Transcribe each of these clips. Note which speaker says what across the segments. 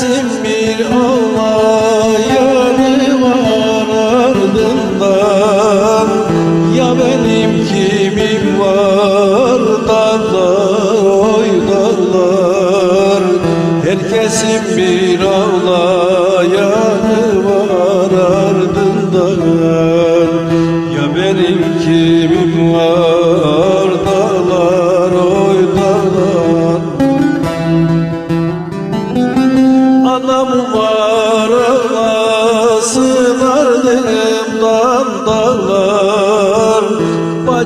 Speaker 1: gelsin bir Allah Yarı var ardından Ya benim kimim var Darlar oy darlar Herkesin bir Allah Yarı var ardından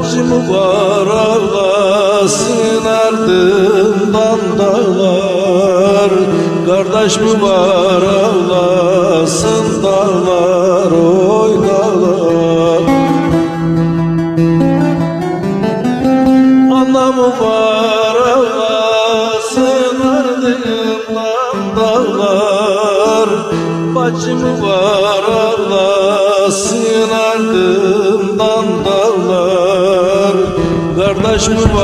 Speaker 1: Bacımı var ağlasın ardından dağlar Kardeş mi var ağlasın dağlar oy dağlar. Anamı var ağlasın ardından dağlar Bacımı var ağlasın Kardeş mi